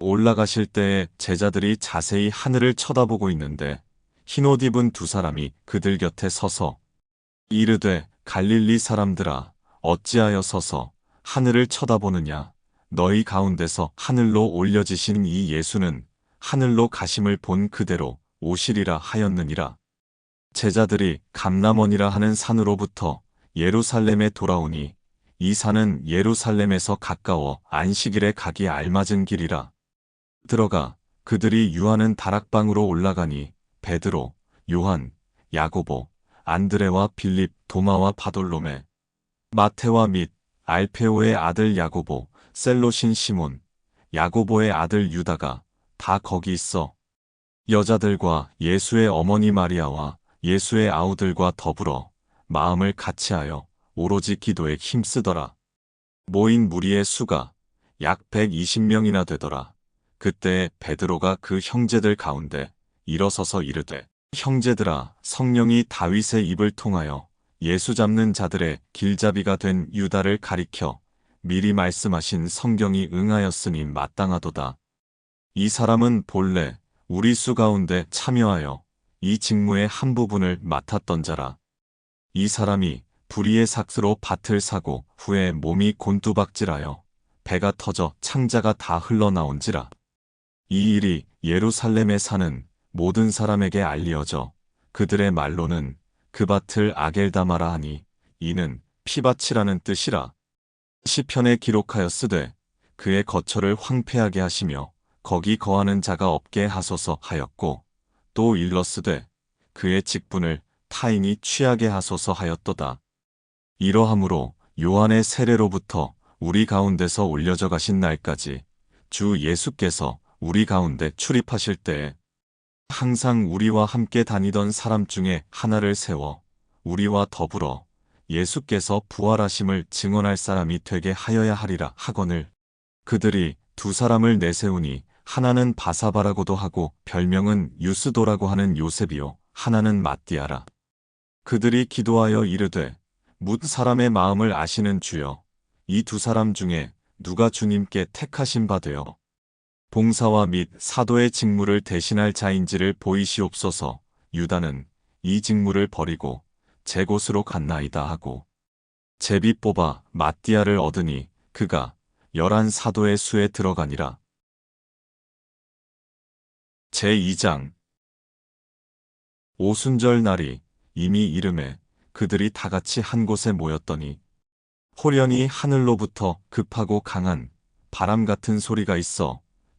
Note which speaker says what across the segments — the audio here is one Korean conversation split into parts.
Speaker 1: 올라가실 때에 제자들이 자세히 하늘을 쳐다보고 있는데 흰 옷 입은 두 사람이 그들 곁에 서서 이르되 갈릴리 사람들아 어찌하여 서서 하늘을 쳐다보느냐 너희 가운데서 하늘로 올려지신 이 예수는 하늘로 가심을 본 그대로 오시리라 하였느니라. 제자들이 감남원이라 하는 산으로부터 예루살렘에 돌아오니 이 산은 예루살렘에서 가까워 안식일에 가기 알맞은 길이라. 들어가 그들이 유하는 다락방으로 올라가니 베드로, 요한, 야고보, 안드레와 빌립, 도마와 바돌로메, 마테와 및 알페오의 아들 야고보, 셀로신 시몬, 야고보의 아들 유다가 다 거기 있어 여자들과 예수의 어머니 마리아와 예수의 아우들과 더불어 마음을 같이하여 오로지 기도에 힘쓰더라. 모인 무리의 수가 약 120명이나 되더라. 그때 베드로가 그 형제들 가운데 일어서서 이르되 형제들아 성령이 다윗의 입을 통하여 예수 잡는 자들의 길잡이가 된 유다를 가리켜 미리 말씀하신 성경이 응하였으니 마땅하도다. 이 사람은 본래 우리 수 가운데 참여하여 이 직무의 한 부분을 맡았던 자라. 이 사람이 불의의 삭스로 밭을 사고 후에 몸이 곤두박질하여 배가 터져 창자가 다 흘러나온지라. 이 일이 예루살렘에 사는 모든 사람에게 알리어져 그들의 말로는 그 밭을 아겔다마라 하니 이는 피밭이라는 뜻이라. 시편에 기록하였으되 그의 거처를 황폐하게 하시며 거기 거하는 자가 없게 하소서 하였고 또 일러스되 그의 직분을 타인이 취하게 하소서 하였도다. 이러함으로 요한의 세례로부터 우리 가운데서 올려져 가신 날까지 주 예수께서 우리 가운데 출입하실 때에 항상 우리와 함께 다니던 사람 중에 하나를 세워 우리와 더불어 예수께서 부활하심을 증언할 사람이 되게 하여야 하리라 하거늘. 그들이 두 사람을 내세우니 하나는 바사바라고도 하고 별명은 유스도라고 하는 요셉이요 하나는 마띠아라. 그들이 기도하여 이르되 묻 사람의 마음을 아시는 주여 이 두 사람 중에 누가 주님께 택하신 바 되어 봉사와 및 사도의 직무를 대신할 자인지를 보이시옵소서 유다는 이 직무를 버리고 제 곳으로 갔나이다 하고 제비 뽑아 마띠아를 얻으니 그가 열한 사도의 수에 들어가니라. 제2장 오순절 날이 이미 이름에 그들이 다 같이 한 곳에 모였더니 호련히 하늘로부터 급하고 강한 바람 같은 소리가 있어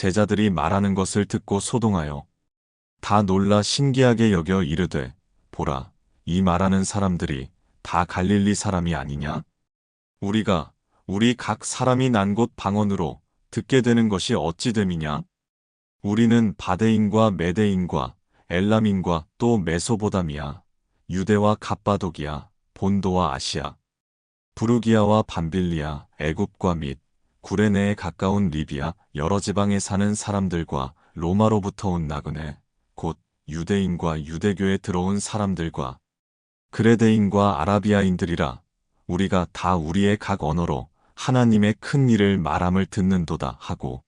Speaker 1: 제자들이 말하는 것을 듣고 소동하여 다 놀라 신기하게 여겨 이르되 보라 이 말하는 사람들이 다 갈릴리 사람이 아니냐? 우리가 우리 각 사람이 난 곳 방언으로 듣게 되는 것이 어찌 됨이냐? 우리는 바데인과 메데인과 엘람인과 또 메소보다미아 유대와 갑바도기아 본도와 아시아 부르기아와 밤빌리아 애굽과 및 구레네에 가까운 리비아 여러 지방에 사는 사람들과 로마로부터 온 나그네 곧 유대인과 유대교에 들어온 사람들과 그레데인과 아라비아인들이라 우리가 다 우리의 각 언어로 하나님의 큰 일을 말함을 듣는도다 하고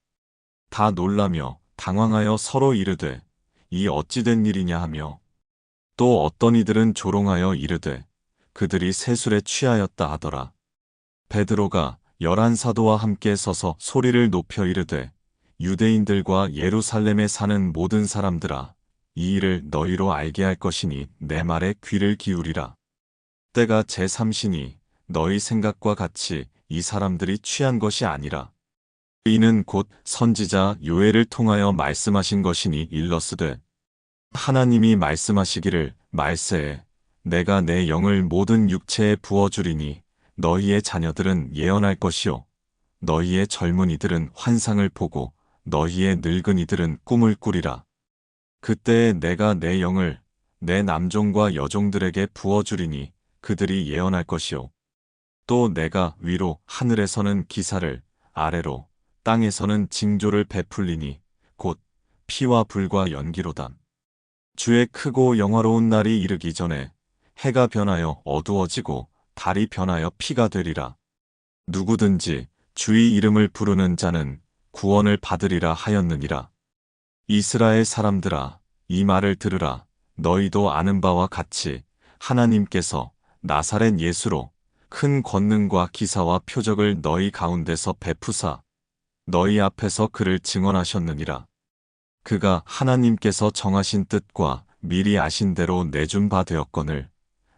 Speaker 1: 다 놀라며 당황하여 서로 이르되 이 어찌된 일이냐 하며 또 어떤 이들은 조롱하여 이르되 그들이 세술에 취하였다 하더라. 베드로가 열한 사도와 함께 서서 소리를 높여 이르되 유대인들과 예루살렘에 사는 모든 사람들아 이 일을 너희로 알게 할 것이니 내 말에 귀를 기울이라. 때가 제3시니 너희 생각과 같이 이 사람들이 취한 것이 아니라 이는 곧 선지자 요엘을 통하여 말씀하신 것이니 일러스되 하나님이 말씀하시기를 말세에 내가 내 영을 모든 육체에 부어주리니 너희의 자녀들은 예언할 것이요. 너희의 젊은이들은 환상을 보고 너희의 늙은이들은 꿈을 꾸리라. 그때에 내가 내 영을 내 남종과 여종들에게 부어주리니 그들이 예언할 것이요. 또 내가 위로 하늘에서는 기사를 아래로 땅에서는 징조를 베풀리니 곧 피와 불과 연기로다. 주의 크고 영화로운 날이 이르기 전에 해가 변하여 어두워지고 달이 변하여 피가 되리라. 누구든지 주의 이름을 부르는 자는 구원을 받으리라 하였느니라. 이스라엘 사람들아, 이 말을 들으라. 너희도 아는 바와 같이 하나님께서 나사렛 예수로 큰 권능과 기사와 표적을 너희 가운데서 베푸사 너희 앞에서 그를 증언하셨느니라. 그가 하나님께서 정하신 뜻과 미리 아신 대로 내준 바 되었거늘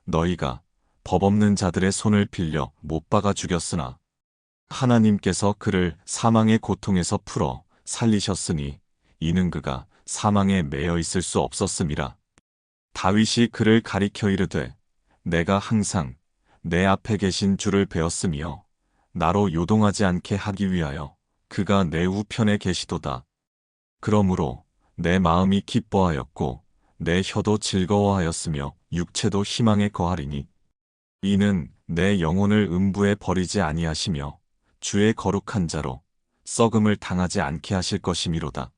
Speaker 1: 너희가 법 없는 자들의 손을 빌려 못 박아 죽였으나 하나님께서 그를 사망의 고통에서 풀어 살리셨으니 이는 그가 사망에 매여 있을 수 없었음이라. 다윗이 그를 가리켜 이르되 내가 항상 내 앞에 계신 주를 배웠으며 나로 요동하지 않게 하기 위하여 그가 내 우편에 계시도다. 그러므로 내 마음이 기뻐하였고 내 혀도 즐거워하였으며 육체도 희망에 거하리니 이는 내 영혼을 음부에 버리지 아니하시며 주의 거룩한 자로 썩음을 당하지 않게 하실 것이미로다.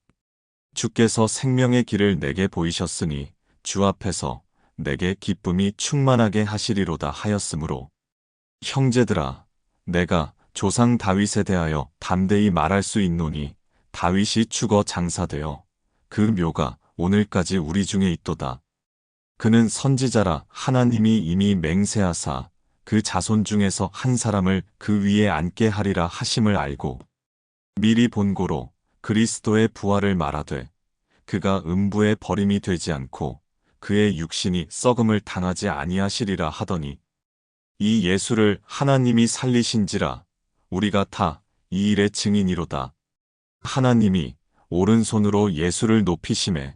Speaker 1: 주께서 생명의 길을 내게 보이셨으니 주 앞에서 내게 기쁨이 충만하게 하시리로다 하였으므로 형제들아 내가 조상 다윗에 대하여 담대히 말할 수 있노니 다윗이 죽어 장사되어 그 묘가 오늘까지 우리 중에 있도다. 그는 선지자라 하나님이 이미 맹세하사 그 자손 중에서 한 사람을 그 위에 앉게 하리라 하심을 알고 미리 본고로 그리스도의 부활을 말하되 그가 음부에 버림이 되지 않고 그의 육신이 썩음을 당하지 아니하시리라 하더니 이 예수를 하나님이 살리신지라 우리가 다 이 일의 증인이로다. 하나님이 오른손으로 예수를 높이심에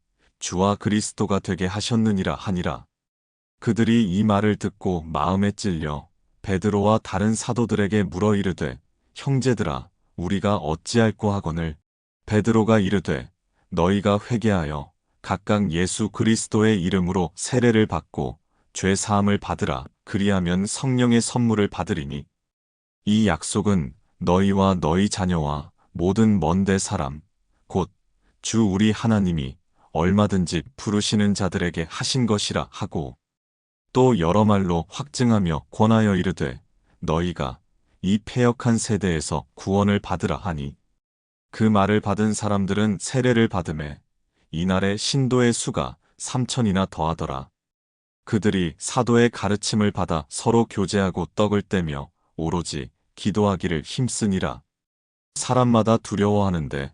Speaker 1: 주와 그리스도가 되게 하셨느니라 하니라. 그들이 이 말을 듣고 마음에 찔려 베드로와 다른 사도들에게 물어 이르되 형제들아 우리가 어찌할꼬 하거늘? 베드로가 이르되 너희가 회개하여 각각 예수 그리스도의 이름으로 세례를 받고 죄 사함을 받으라. 그리하면 성령의 선물을 받으리니. 이 약속은 너희와 너희 자녀와 모든 먼데 사람 곧 주 우리 하나님이 얼마든지 부르시는 자들에게 하신 것이라 하고 또 여러 말로 확증하며 권하여 이르되 너희가 이 패역한 세대에서 구원을 받으라 하니 그 말을 받은 사람들은 세례를 받음에 이날에 신도의 수가 삼천이나 더하더라. 그들이 사도의 가르침을 받아 서로 교제하고 떡을 떼며 오로지 기도하기를 힘쓰니라. 사람마다 두려워하는데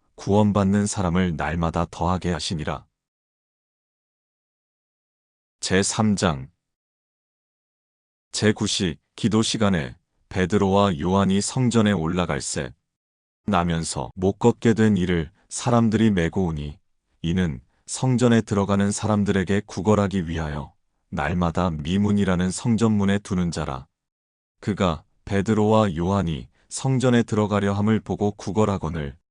Speaker 1: 구원받는 사람을 날마다 더하게 하시니라. 제3장 제9시 기도 시간에 베드로와 요한이 성전에 올라갈새 나면서 못 걷게 된 이를 사람들이 메고 오니 이는 성전에 들어가는 사람들에게 구걸하기 위하여 날마다 미문이라는 성전문에 두는 자라. 그가 베드로와 요한이 성전에 들어가려 함을 보고 구걸하거늘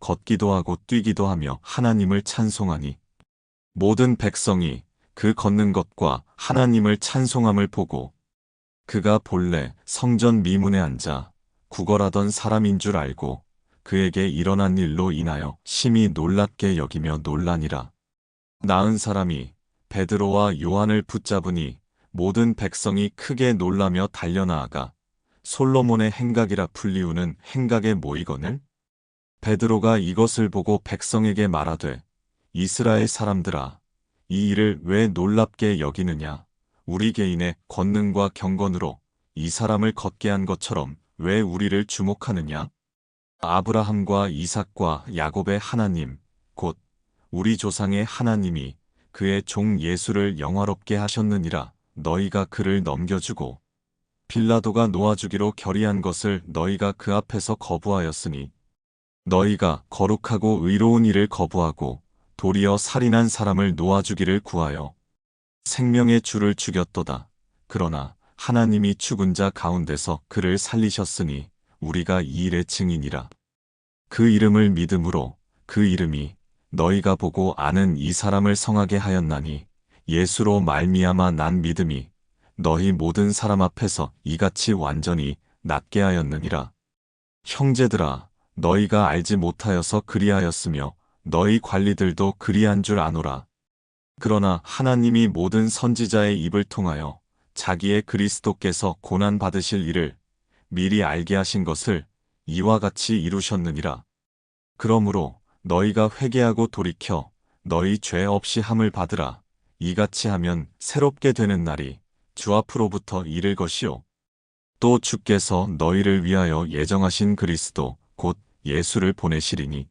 Speaker 1: 걷기도 하고 뛰기도 하며 하나님을 찬송하니 모든 백성이 그 걷는 것과 하나님을 찬송함을 보고 그가 본래 성전 미문에 앉아 구걸하던 사람인 줄 알고 그에게 일어난 일로 인하여 심히 놀랍게 여기며 놀라니라. 나은 사람이 베드로와 요한을 붙잡으니 모든 백성이 크게 놀라며 달려나아가 솔로몬의 행각이라 풀리우는 행각에 모이거늘 베드로가 이것을 보고 백성에게 말하되 이스라엘 사람들아 이 일을 왜 놀랍게 여기느냐? 우리 개인의 권능과 경건으로 이 사람을 걷게 한 것처럼 왜 우리를 주목하느냐? 아브라함과 이삭과 야곱의 하나님 곧 우리 조상의 하나님이 그의 종 예수를 영화롭게 하셨느니라 너희가 그를 넘겨주고 빌라도가 놓아주기로 결의한 것을 너희가 그 앞에서 거부하였으니 너희가 거룩하고 의로운 일을 거부하고 도리어 살인한 사람을 놓아주기를 구하여 생명의 주를 죽였도다. 그러나 하나님이 죽은 자 가운데서 그를 살리셨으니 우리가 이 일의 증인이라. 그 이름을 믿음으로 그 이름이 너희가 보고 아는 이 사람을 성하게 하였나니 예수로 말미암아 난 믿음이 너희 모든 사람 앞에서 이같이 완전히 낫게 하였느니라. 형제들아, 너희가 알지 못하여서 그리하였으며 너희 관리들도 그리한 줄 아노라. 그러나 하나님이 모든 선지자의 입을 통하여 자기의 그리스도께서 고난 받으실 일을 미리 알게 하신 것을 이와 같이 이루셨느니라. 그러므로 너희가 회개하고 돌이켜 너희 죄 없이 함을 받으라. 이같이 하면 새롭게 되는 날이 주 앞으로부터 이를 것이요. 또 주께서 너희를 위하여 예정하신 그리스도 곧 예수를 보내시리니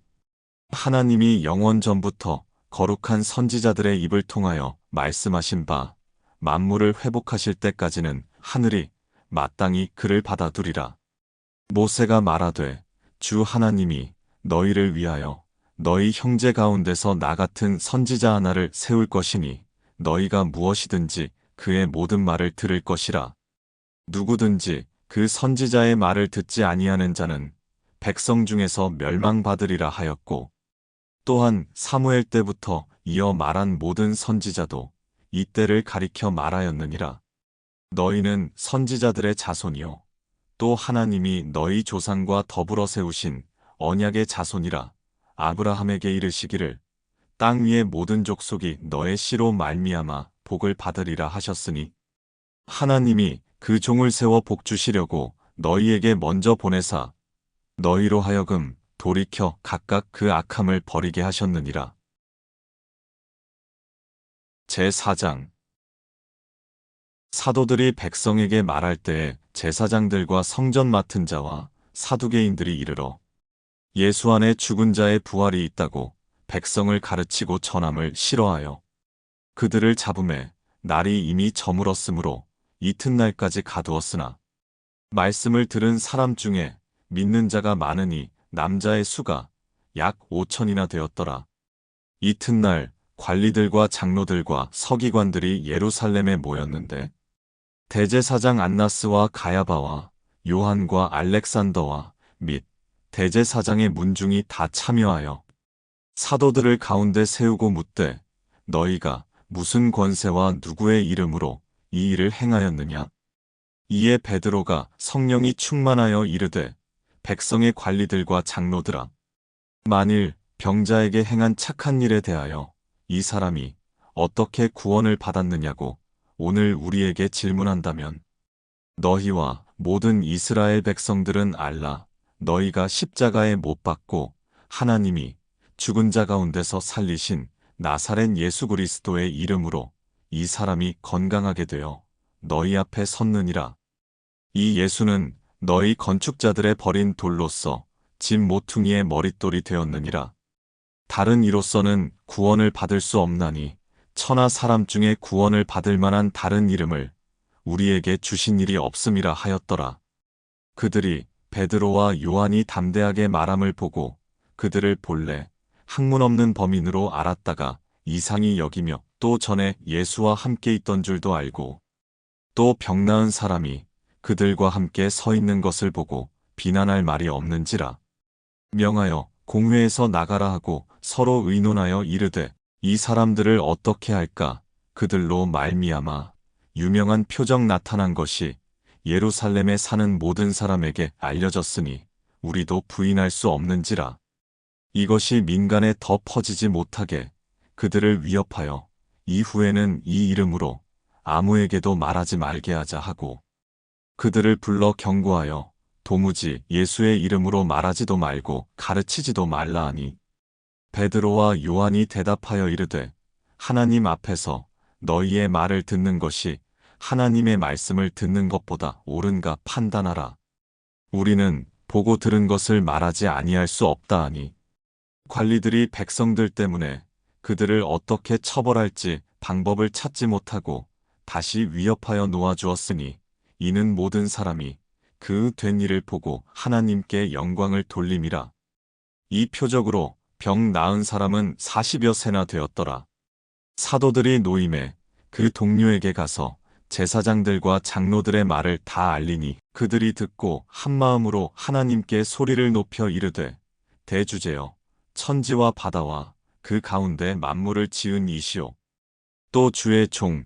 Speaker 1: 하나님이 영원 전부터 거룩한 선지자들의 입을 통하여 말씀하신 바 만물을 회복하실 때까지는 하늘이 마땅히 그를 받아두리라. 모세가 말하되 주 하나님이 너희를 위하여 너희 형제 가운데서 나 같은 선지자 하나를 세울 것이니 너희가 무엇이든지 그의 모든 말을 들을 것이라. 누구든지 그 선지자의 말을 듣지 아니하는 자는 백성 중에서 멸망받으리라 하였고 또한 사무엘 때부터 이어 말한 모든 선지자도 이때를 가리켜 말하였느니라. 너희는 선지자들의 자손이요. 또 하나님이 너희 조상과 더불어 세우신 언약의 자손이라 아브라함에게 이르시기를 땅 위의 모든 족속이 너의 씨로 말미암아 복을 받으리라 하셨으니 하나님이 그 종을 세워 복 주시려고 너희에게 먼저 보내사 너희로 하여금 돌이켜 각각 그 악함을 버리게 하셨느니라. 제4장 사도들이 백성에게 말할 때에 제사장들과 성전 맡은 자와 사두개인들이 이르러 예수 안에 죽은 자의 부활이 있다고 백성을 가르치고 전함을 싫어하여 그들을 잡음에 날이 이미 저물었으므로 이튿날까지 가두었으나 말씀을 들은 사람 중에 믿는 자가 많으니 남자의 수가 약 5천이나 되었더라. 이튿날 관리들과 장로들과 서기관들이 예루살렘에 모였는데 대제사장 안나스와 가야바와 요한과 알렉산더와 및 대제사장의 문중이 다 참여하여 사도들을 가운데 세우고 묻되 너희가 무슨 권세와 누구의 이름으로 이 일을 행하였느냐? 이에 베드로가 성령이 충만하여 이르되 백성의 관리들과 장로들아 만일 병자에게 행한 착한 일에 대하여 이 사람이 어떻게 구원을 받았느냐고 오늘 우리에게 질문한다면 너희와 모든 이스라엘 백성들은 알라 너희가 십자가에 못 박고 하나님이 죽은 자 가운데서 살리신 나사렛 예수 그리스도의 이름으로 이 사람이 건강하게 되어 너희 앞에 섰느니라. 이 예수는 너희 건축자들의 버린 돌로서 집 모퉁이의 머릿돌이 되었느니라. 다른 이로서는 구원을 받을 수 없나니 천하 사람 중에 구원을 받을 만한 다른 이름을 우리에게 주신 일이 없음이라 하였더라. 그들이 베드로와 요한이 담대하게 말함을 보고 그들을 본래 학문 없는 범인으로 알았다가 이상히 여기며 또 전에 예수와 함께 있던 줄도 알고 또 병 나은 사람이 그들과 함께 서 있는 것을 보고 비난할 말이 없는지라. 명하여 공회에서 나가라 하고 서로 의논하여 이르되 이 사람들을 어떻게 할까? 그들로 말미암아 유명한 표적 나타난 것이 예루살렘에 사는 모든 사람에게 알려졌으니 우리도 부인할 수 없는지라. 이것이 민간에 더 퍼지지 못하게 그들을 위협하여 이후에는 이 이름으로 아무에게도 말하지 말게 하자 하고 그들을 불러 경고하여 도무지 예수의 이름으로 말하지도 말고 가르치지도 말라 하니 베드로와 요한이 대답하여 이르되 하나님 앞에서 너희의 말을 듣는 것이 하나님의 말씀을 듣는 것보다 옳은가 판단하라. 우리는 보고 들은 것을 말하지 아니할 수 없다 하니 관리들이 백성들 때문에 그들을 어떻게 처벌할지 방법을 찾지 못하고 다시 위협하여 놓아주었으니 이는 모든 사람이 그 된 일을 보고 하나님께 영광을 돌림이라. 이 표적으로 병 나은 사람은 40여 세나 되었더라. 사도들이 노임에 그 동료에게 가서 제사장들과 장로들의 말을 다 알리니 그들이 듣고 한마음으로 하나님께 소리를 높여 이르되 대주제여 천지와 바다와 그 가운데 만물을 지은 이시오 또 주의 종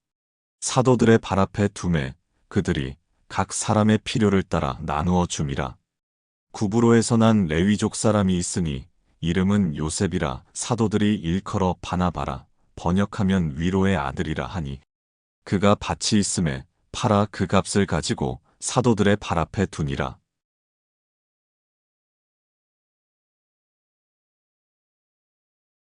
Speaker 1: 사도들의 발 앞에 두매 그들이 각 사람의 필요를 따라 나누어 줌이라. 구브로에서 난 레위족 사람이 있으니 이름은 요셉이라 사도들이 일컬어 바나바라 번역하면 위로의 아들이라 하니 그가 밭이 있음에 팔아 그 값을 가지고 사도들의 발 앞에 두니라.